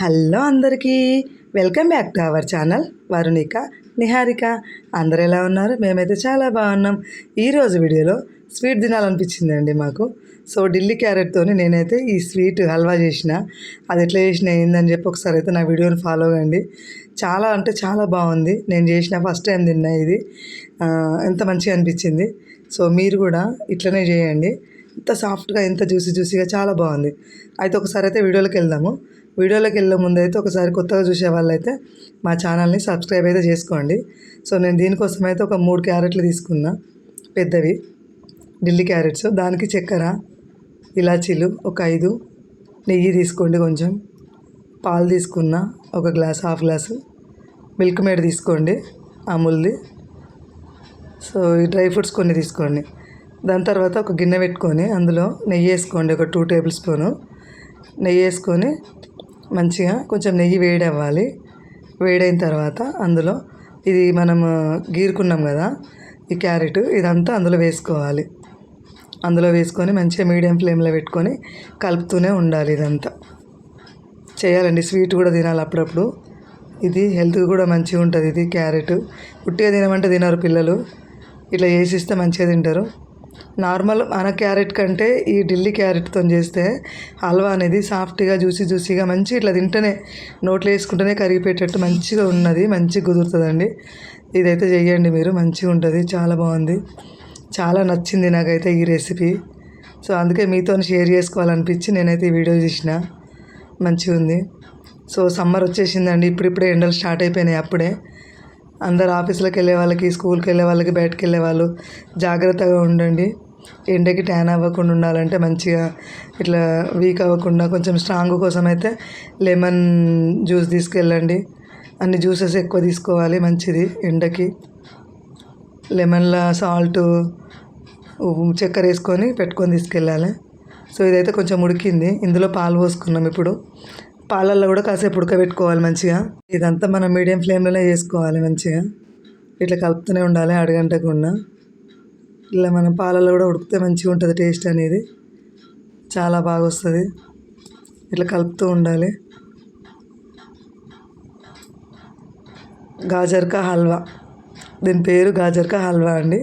Hello అందరికీ. Welcome back to our channel Varunika Niharika. అందరు ఎలా ఉన్నారు? మేమైతే చాలా బాగున్నాం. ఈరోజు వీడియోలో స్వీట్ తినాలనిపించిందండి మాకు. సో ఢిల్లీ క్యారెట్తోని నేనైతే ఈ స్వీట్ హల్వా చేసిన. అది ఎట్లా చేసిన ఏందని చెప్పి ఒకసారి అయితే నా వీడియోని ఫాలో కండి చాలా అంటే చాలా బాగుంది. నేను చేసిన ఫస్ట్ టైం తిన్నా ఇది. ఎంత మంచిగా అనిపించింది. సో మీరు కూడా ఇట్లనే చేయండి. ఎంత సాఫ్ట్గా ఎంత జ్యూసీ జ్యూసీగా చాలా బాగుంది. అయితే ఒకసారి అయితే వీడియోలోకి వెళ్దాము. వీడియోలోకి వెళ్ళే ముందు అయితే ఒకసారి కొత్తగా చూసే వాళ్ళైతే మా ఛానల్ని సబ్స్క్రైబ్ అయితే చేసుకోండి. సో నేను దీనికోసం అయితే ఒక మూడు క్యారెట్లు తీసుకున్నా. పెద్దవి. ఢిల్లీ క్యారెట్స్. దానికి చక్కెర ఇలాచీలు ఒక ఐదు. నెయ్యి తీసుకోండి కొంచెం. పాలు తీసుకున్నా ఒక glass half glass. Milk made తీసుకోండి అమూల్ది సో ఈ డ్రై ఫ్రూట్స్ కొన్ని తీసుకోండి. దాని తర్వాత ఒక గిన్నె పెట్టుకొని అందులో నెయ్యి వేసుకోండి ఒక టూ టేబుల్ స్పూను. నెయ్యి వేసుకొని మంచిగా కొంచెం నెయ్యి వేడి అవ్వాలి వేడైన తర్వాత అందులో ఇది మనము గీరుకున్నాం కదా ఈ క్యారెట్ ఇదంతా అందులో వేసుకోవాలి. అందులో వేసుకొని మంచిగా మీడియం ఫ్లేమ్లో పెట్టుకొని కలుపుతూనే ఉండాలి ఇదంతా. చేయాలండి స్వీట్ కూడా తినాలి అప్పుడప్పుడు. ఇది హెల్త్ కూడా మంచిగా ఉంటుంది ఇది క్యారెట్. ఉట్టిగా తినమంటే తినరు పిల్లలు. ఇట్లా చేసిస్తే మంచిగా తింటారు. నార్మల్ మన క్యారెట్ కంటే ఈ ఢిల్లీ క్యారెట్తో చేస్తే హల్వా అనేది సాఫ్ట్గా జ్యూసీ జ్యూసీగా మంచి ఇట్లా తింటేనే నోట్లో వేసుకుంటేనే కరిగిపోయేటట్టు మంచిగా ఉన్నది మంచిగా కుదురుతుందండి. ఇదైతే చేయండి మీరు మంచిగా ఉంటుంది చాలా బాగుంది. చాలా నచ్చింది నాకైతే ఈ రెసిపీ. సో అందుకే మీతో షేర్ చేసుకోవాలనిపించి నేనైతే ఈ వీడియో చేసిన మంచిగా ఉంది సో సమ్మర్ వచ్చేసిందండి ఇప్పుడిప్పుడే ఎండలు స్టార్ట్ అయిపోయినాయి అప్పుడే. అందరు ఆఫీసులకు వెళ్ళే వాళ్ళకి స్కూల్కి వెళ్ళే వాళ్ళకి బయటకు వెళ్ళే వాళ్ళు జాగ్రత్తగా ఉండండి. ఎండకి ట్యాన్ అవ్వకుండా ఉండాలంటే మంచిగా ఇట్లా వీక్ అవ్వకుండా కొంచెం స్ట్రాంగ్ కోసం అయితే లెమన్ జ్యూస్ తీసుకెళ్ళండి. అన్ని జ్యూసెస్ ఎక్కువ తీసుకోవాలి మంచిది ఎండకి. లెమన్లో సాల్ట్ చక్కెర వేసుకొని పెట్టుకొని తీసుకెళ్ళాలి. సో ఇదైతే కొంచెం ఉడికింది. ఇందులో పాలు పోసుకున్నాం ఇప్పుడు. పాలల్లో కూడా కాసేపు ఉడకబెట్టుకోవాలి మంచిగా. ఇదంతా మనం మీడియం ఫ్లేమ్లోనే చేసుకోవాలి మంచిగా. ఇట్లా కలుపుతూనే ఉండాలి అడగంటకుండా ఇలా మనం పాలల్లో కూడా ఉడికితే మంచిగా ఉంటుంది టేస్ట్ అనేది. చాలా బాగా వస్తుంది. ఇట్లా కలుపుతూ ఉండాలి. గాజర్కా హల్వా. దీని పేరు గాజర్కా హల్వా అండి.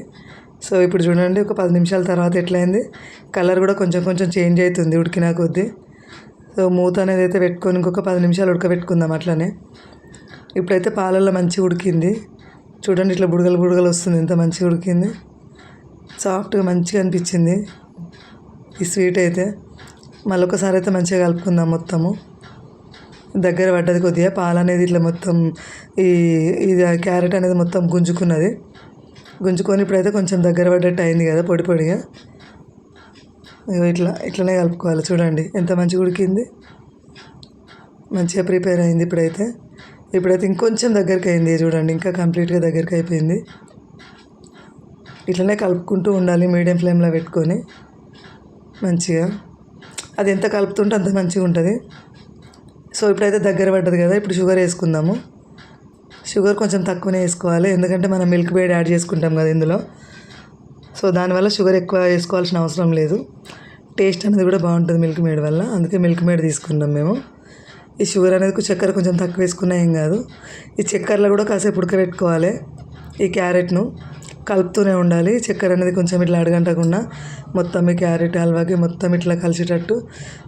సో ఇప్పుడు చూడండి ఒక పది నిమిషాల తర్వాత ఎట్లయింది. కలర్ కూడా కొంచెం కొంచెం చేంజ్ అవుతుంది ఉడికినా కొద్దీ. సో మూత అనేది అయితే పెట్టుకొని ఇంకొక పది నిమిషాలు ఉడకబెట్టుకుందాం అట్లనే. ఇప్పుడైతే పాలల్లో మంచిగా ఉడికింది. చూడండి ఇట్లా బుడగలు బుడగలు వస్తుంది ఎంత మంచిగా ఉడికింది. సాఫ్ట్గా మంచిగా అనిపించింది ఈ స్వీట్ అయితే. మళ్ళొకసారి అయితే మంచిగా కలుపుకుందాం మొత్తము. దగ్గర పడ్డది కొద్దిగా పాలు అనేది ఇట్లా మొత్తం ఈ ఇది క్యారెట్ అనేది మొత్తం గుంజుకున్నది. గుంజుకొని ఇప్పుడైతే కొంచెం దగ్గర పడ్డట్టు అయింది కదా పొడి పొడిగా. ఇట్లా ఇట్లనే కలుపుకోవాలి. చూడండి ఎంత మంచిగా ఉడికింది. మంచిగా ప్రిపేర్ అయింది ఇప్పుడైతే. ఇప్పుడైతే ఇంకొంచెం దగ్గరికి అయింది చూడండి ఇంకా కంప్లీట్గా దగ్గరికి అయిపోయింది. ఇట్లనే కలుపుకుంటూ ఉండాలి మీడియం ఫ్లేమ్లో పెట్టుకొని. మంచిగా. అది ఎంత కలుపుతుంటే అంత మంచిగా ఉంటుంది. సో ఇప్పుడైతే దగ్గర పడ్డది కదా ఇప్పుడు షుగర్ వేసుకుందాము. షుగర్ కొంచెం తక్కువనే వేసుకోవాలి ఎందుకంటే మనం మిల్క్ బేడ్ యాడ్ చేసుకుంటాం కదా ఇందులో. సో దానివల్ల షుగర్ ఎక్కువ వేసుకోవాల్సిన అవసరం లేదు. టేస్ట్ అనేది కూడా బాగుంటుంది మిల్క్ మేడ్ వల్ల. అందుకే మిల్క్ మేడ్ తీసుకున్నాం మేము. ఈ షుగర్ అనేది చక్కెర కొంచెం తక్కువ వేసుకున్నా ఏం కాదు. ఈ చక్కెరలో కూడా కాసేపు ఉడకబెట్టుకోవాలి. ఈ క్యారెట్ను కలుపుతూనే ఉండాలి. చక్కెర అనేది కొంచెం ఇట్లా అడగంటకుండా మొత్తం ఈ క్యారెట్ హల్వాకి మొత్తం ఇట్లా కలిసేటట్టు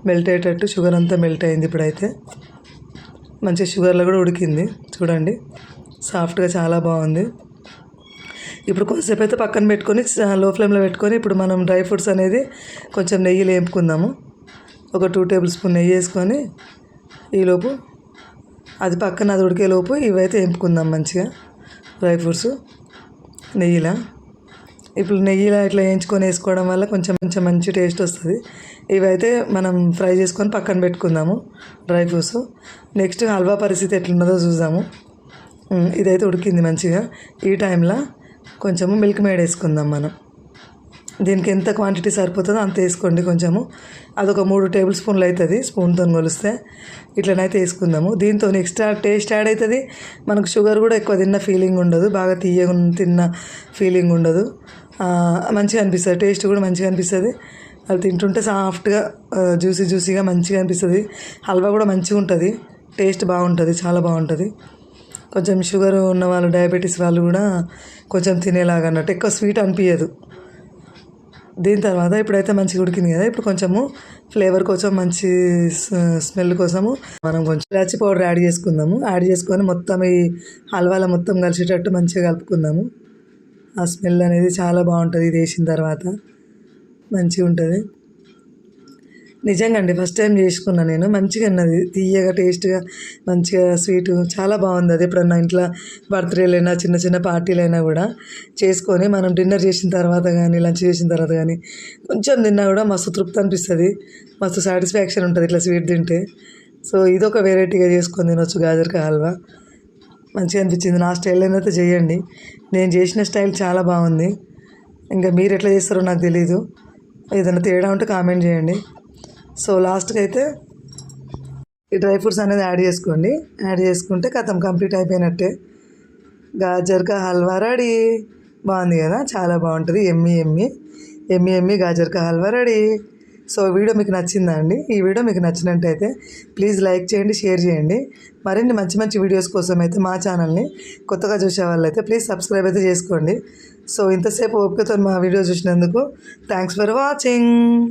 మెల్ట్ అయ్యేటట్టు షుగర్ అంతా మెల్ట్ అయింది ఇప్పుడైతే. మంచిగా షుగర్లో కూడా ఉడికింది. చూడండి. సాఫ్ట్గా చాలా బాగుంది. ఇప్పుడు కొంతసేపు అయితే పక్కన పెట్టుకొని లో ఫ్లేమ్లో పెట్టుకొని ఇప్పుడు మనం డ్రై ఫ్రూట్స్ అనేది కొంచెం నెయ్యిలో వేపుకుందాము ఒక టూ టేబుల్ స్పూన్ నెయ్యి వేసుకొని ఈలోపు అది పక్కన అది ఉడికేలోపు ఇవైతే వేపుకుందాం మంచిగా డ్రై ఫ్రూట్స్ నెయ్యిలా. ఇప్పుడు నెయ్యిలా ఇట్లా వేయించుకొని వేసుకోవడం వల్ల కొంచెం కొంచెం మంచి టేస్ట్ వస్తుంది. ఇవైతే మనం ఫ్రై చేసుకొని పక్కన పెట్టుకుందాము డ్రై ఫ్రూట్స్. నెక్స్ట్ హల్వా పరిస్థితి ఎట్లున్నదో చూద్దాము. ఇదైతే ఉడికింది మంచిగా. ఈ టైంలో కొంచెము మిల్క్ మేడ్ వేసుకుందాం మనం. దీనికి ఎంత క్వాంటిటీ సరిపోతుందో అంత వేసుకోండి కొంచెము. అదొక మూడు టేబుల్ స్పూన్లు అవుతుంది స్పూన్తో కొలిస్తే ఇట్లనైతే వేసుకుందాము. దీంతో ఎక్స్ట్రా టేస్ట్ యాడ్ అవుతుంది మనకు షుగర్ కూడా ఎక్కువ తిన్న ఫీలింగ్ ఉండదు. బాగా తీయ తిన్న ఫీలింగ్ ఉండదు. మంచిగా అనిపిస్తుంది. టేస్ట్ కూడా మంచిగా అనిపిస్తుంది. అది తింటుంటే సాఫ్ట్గా జ్యూసీ జ్యూసీగా మంచిగా అనిపిస్తుంది. హల్వా కూడా మంచిగా ఉంటుంది టేస్ట్ బాగుంటుంది. చాలా బాగుంటుంది. కొంచెం షుగర్ ఉన్న వాళ్ళు డయాబెటీస్ వాళ్ళు కూడా కొంచెం తినేలాగా అన్నట్టు ఎక్కువ స్వీట్ అనిపించదు దీని తర్వాత ఇప్పుడైతే మంచిగా ఉడికింది కదా ఇప్పుడు కొంచెము ఫ్లేవర్ కోసం మంచి స్మెల్ కోసము మనం కొంచెం ఇలాచి పౌడర్ యాడ్ చేసుకుందాము. యాడ్ చేసుకొని మొత్తం ఈ హల్వాల మొత్తం కలిసేటట్టు మంచిగా కలుపుకుందాము. ఆ స్మెల్ అనేది చాలా బాగుంటుంది ఇది వేసిన తర్వాత మంచిగా ఉంటుంది. నిజంగా అండి ఫస్ట్ టైం చేసుకున్నా నేను. మంచిగా ఉన్నది. తీయగా టేస్ట్గా మంచిగా స్వీట్ చాలా బాగుంది అది ఎప్పుడన్నా ఇంట్లో బర్త్డేలైనా చిన్న చిన్న పార్టీలైనా కూడా. చేసుకొని మనం డిన్నర్ చేసిన తర్వాత కానీ లంచ్ చేసిన తర్వాత కానీ కొంచెం తిన్నా కూడా మస్తు తృప్తి అనిపిస్తుంది. మస్తు సాటిస్ఫాక్షన్ ఉంటుంది ఇట్లా స్వీట్ తింటే. సో ఇదొక వెరైటీగా చేసుకొని తినొచ్చు గాజరికాయ హల్వా. మంచిగా అనిపించింది. నా స్టైల్ అయితే చేయండి. నేను చేసిన స్టైల్ చాలా బాగుంది. ఇంకా మీరు ఎట్లా చేస్తారో నాకు తెలీదు. ఏదైనా తేడా ఉంటే కామెంట్ చేయండి. సో లాస్ట్కి అయితే ఈ డ్రై ఫ్రూట్స్ అనేది యాడ్ చేసుకోండి. యాడ్ చేసుకుంటే కథం కంప్లీట్ అయిపోయినట్టే. గాజర్కా హల్వా రెడీ. బాగుంది కదా? చాలా బాగుంటుంది. ఎమ్మి ఎమ్మి. ఎమ్మి ఎమ్మి గాజర్కా హల్వా రెడీ. సో వీడియో మీకు నచ్చిందా అండి? ఈ వీడియో మీకు నచ్చినట్టయితే ప్లీజ్ లైక్ చేయండి షేర్ చేయండి. మరిన్ని మంచి మంచి వీడియోస్ కోసం అయితే మా ఛానల్ని కొత్తగా చూసే వాళ్ళైతే ప్లీజ్ సబ్స్క్రైబ్ అయితే చేసుకోండి. సో ఇంతసేపు ఓపికతో మా వీడియో చూసినందుకు థ్యాంక్స్ ఫర్ వాచింగ్.